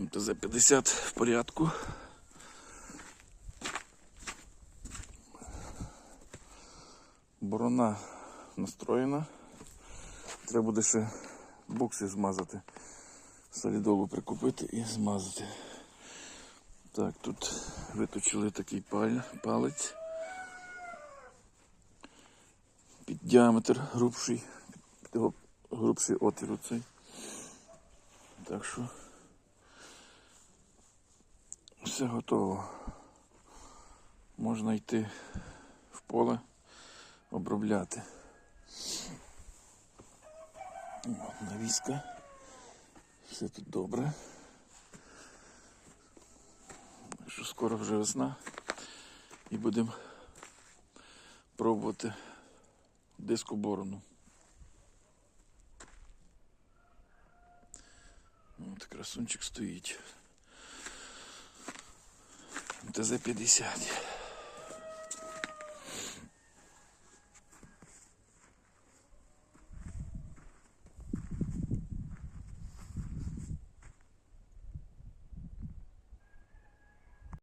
МТЗ-50 в порядку. Борона настроєна. Треба буде ще букси змазати. Солідолу прикупити і змазати. Так, тут виточили такий паль, палець. Під діаметр грубший, під його грубший отвір оцей. Так що все готово. Можна йти в поле, обробляти. Навіска. Все тут добре. Що скоро вже весна і будемо пробувати диску борону. От красунчик стоїть. ТЗ-50.